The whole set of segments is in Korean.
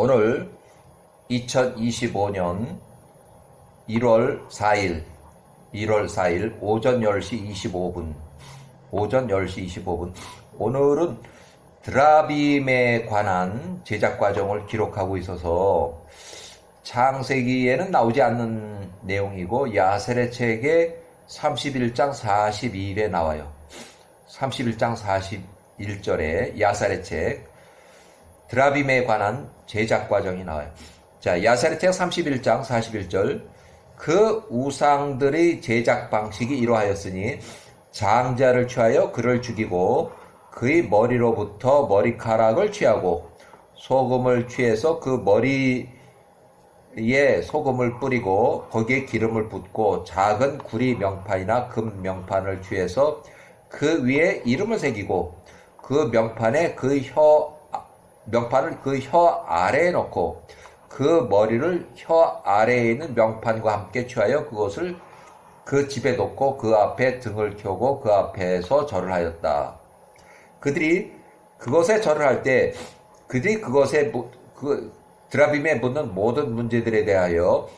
오늘 2025년 1월 4일, 1월 4일 오전 10시 25분, 오전 10시 25분. 오늘은 드라빔에 관한 제작 과정을 기록하고 있어서 창세기에는 나오지 않는 내용이고 야셀의 책의 31장 42일에 나와요. 31장 41절에 야살의 책 드라빔에 관한 제작 과정이 나와요. 자, 야살의 책 31장 41절 그 우상들의 제작 방식이 이러하였으니 장자를 취하여 그를 죽이고 그의 머리로부터 머리카락을 취하고 소금을 취해서 그 머리에 소금을 뿌리고 거기에 기름을 붓고 작은 구리 명판이나 금 명판을 취해서 그 위에 이름을 새기고 그 명판에 그 혀 명판을 그 혀 아래에 넣고 그 머리를 혀 아래에 있는 명판과 함께 취하여 그것을 그 집에 놓고 그 앞에 등을 켜고 그 앞에서 절을 하였다. 그들이 그것에 절을 할 때 그들이 그것에 그 드라빔에 묻는 모든 문제들에 대하여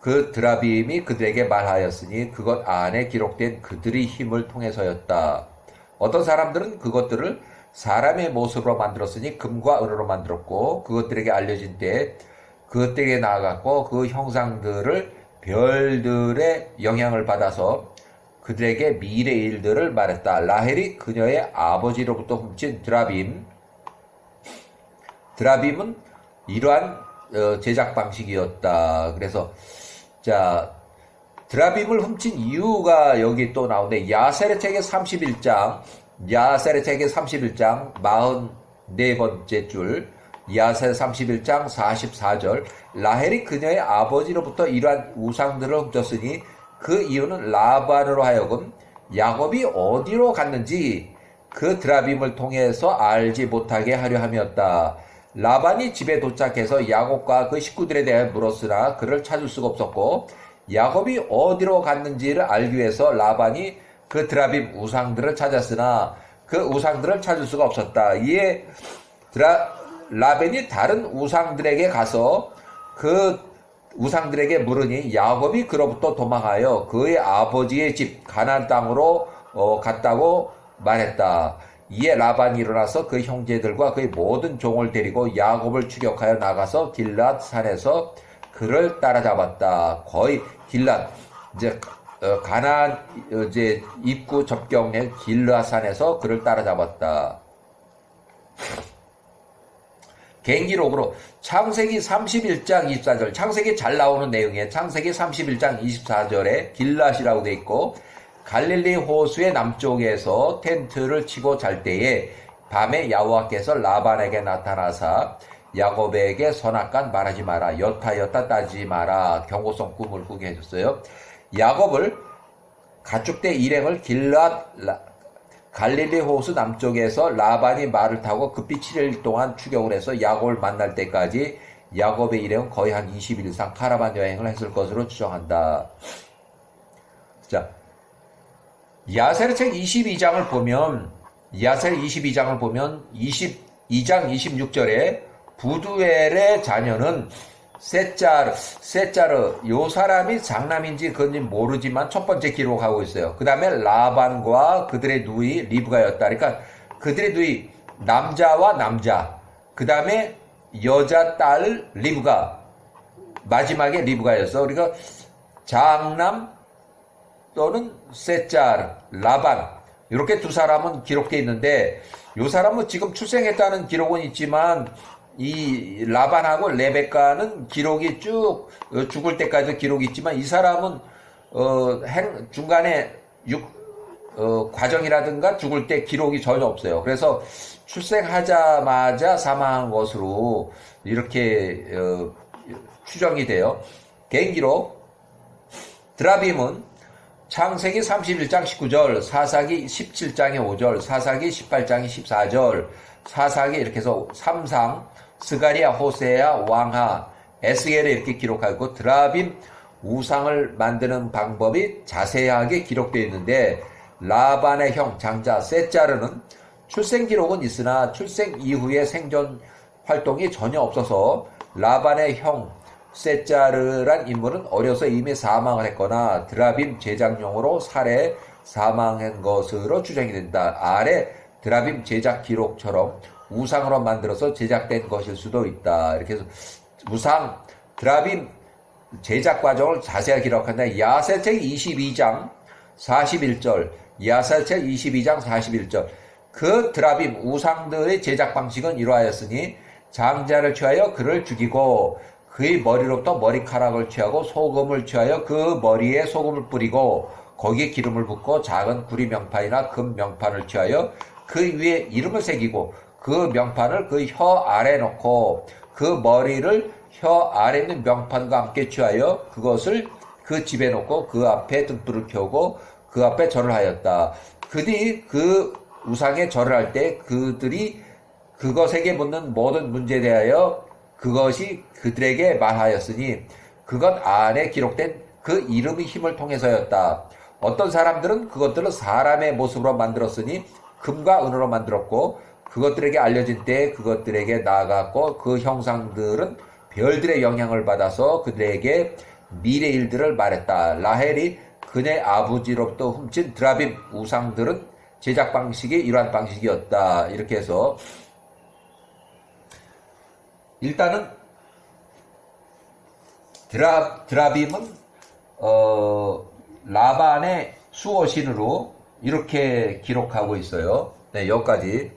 그 드라빔이 그들에게 말하였으니 그것 안에 기록된 그들의 힘을 통해서였다. 어떤 사람들은 그것들을 사람의 모습으로 만들었으니 금과 은으로 만들었고 그것들에게 알려진 때 그것들에게 나아갔고 그 형상들을 별들의 영향을 받아서 그들에게 미래 일들을 말했다. 라헬이 그녀의 아버지로부터 훔친 드라빔. 드라빔은 이러한 어, 제작 방식이었다. 그래서 자 드라빔을 훔친 이유가 여기 또 나오는데 야셀의 책의 31장 야셀의 책의 31장 44번째 줄 야셀 31장 44절 라헬이 그녀의 아버지로부터 이러한 우상들을 훔쳤으니 그 이유는 라반으로 하여금 야곱이 어디로 갔는지 그 드라빔을 통해서 알지 못하게 하려 함이었다. 라반이 집에 도착해서 야곱과 그 식구들에 대해 물었으나 그를 찾을 수가 없었고 야곱이 어디로 갔는지를 알기 위해서 라반이 그 드라빔 우상들을 찾았으나 그 우상들을 찾을 수가 없었다. 이에 드라, 라벤이 다른 우상들에게 가서 그 우상들에게 물으니 야곱이 그로부터 도망하여 그의 아버지의 집 가나안 땅으로 어, 갔다고 말했다. 이에 라반이 일어나서 그 형제들과 그의 모든 종을 데리고 야곱을 추격하여 나가서 길랏 산에서 그를 따라잡았다. 거의 길랏 이제 어, 가나안 어, 이제 입구 접경의 길랏 산에서 그를 따라잡았다. 개인기록으로 창세기 31장 24절 창세기 잘 나오는 내용이에요. 창세기 31장 24절에 길랏이라고 돼 있고 갈릴리 호수의 남쪽에서 텐트를 치고 잘 때에 밤에 야호와께서 라반에게 나타나사 야곱에게 선악간 말하지 마라 여타 여타 따지지 마라 경고성 꿈을 꾸게 해줬어요. 야곱을 가축대 일행을 길랏 갈릴리 호수 남쪽에서 라반이 말을 타고 급히 7일 동안 추격을 해서 야곱을 만날 때까지 야곱의 일행은 거의 한 20일 이상 카라반 여행을 했을 것으로 추정한다. 자, 야셀의 책 22장을 보면 야셀 22장을 보면 22장 26절에 부두엘의 자녀는 세짜르, 세짜르, 요 사람이 장남인지 그건지 모르지만 첫 번째 기록하고 있어요. 그 다음에 라반과 그들의 누이 리브가였다. 그러니까 그들의 누이 남자와 남자, 그 다음에 여자 딸 리브가, 마지막에 리브가였어. 그러니까 장남 또는 세짜르, 라반, 이렇게 두 사람은 기록되어 있는데, 요 사람은 지금 출생했다는 기록은 있지만, 이 라반하고 레베카는 기록이 쭉 어, 죽을 때까지 기록이 있지만 이 사람은 어, 행, 중간에 육, 어, 과정이라든가 죽을 때 기록이 전혀 없어요. 그래서 출생하자마자 사망한 것으로 이렇게 어, 추정이 돼요. 개인기록 드라빔은 창세기 31장 19절, 사사기 17장의 5절, 사사기 18장의 14절, 사사기 이렇게 해서 삼상 스가리아, 호세야, 왕하, 에스겔에 이렇게 기록하고 드라빔 우상을 만드는 방법이 자세하게 기록되어 있는데 라반의 형 장자 세짜르는 출생 기록은 있으나 출생 이후의 생존 활동이 전혀 없어서 라반의 형 세짜르란 인물은 어려서 이미 사망을 했거나 드라빔 제작용으로 살해 사망한 것으로 추정이 된다. 아래 드라빔 제작 기록처럼 우상으로 만들어서 제작된 것일 수도 있다. 이렇게 해서 우상 드라빔 제작 과정을 자세히 기록한다. 야세책 22장 41절, 야세책 22장 41절. 그 드라빔 우상들의 제작 방식은 이러하였으니 장자를 취하여 그를 죽이고 그의 머리로부터 머리카락을 취하고 소금을 취하여 그 머리에 소금을 뿌리고 거기에 기름을 붓고 작은 구리 명판이나 금 명판을 취하여 그 위에 이름을 새기고 그 명판을 그 혀 아래 놓고 그 머리를 혀 아래 있는 명판과 함께 취하여 그것을 그 집에 놓고 그 앞에 등불을 켜고 그 앞에 절을 하였다. 그들이 그 우상에 절을 할 때 그들이 그것에게 묻는 모든 문제에 대하여 그것이 그들에게 말하였으니 그것 안에 기록된 그 이름의 힘을 통해서였다. 어떤 사람들은 그것들을 사람의 모습으로 만들었으니 금과 은으로 만들었고 그것들에게 알려진 때 그것들에게 나아갔고 그 형상들은 별들의 영향을 받아서 그들에게 미래 일들을 말했다. 라헬이 그네 아버지로부터 훔친 드라빔 우상들은 제작 방식이 이러한 방식이었다. 이렇게 해서 일단은 드라, 드라빔은 어, 라반의 수호신으로 이렇게 기록하고 있어요. 네, 여기까지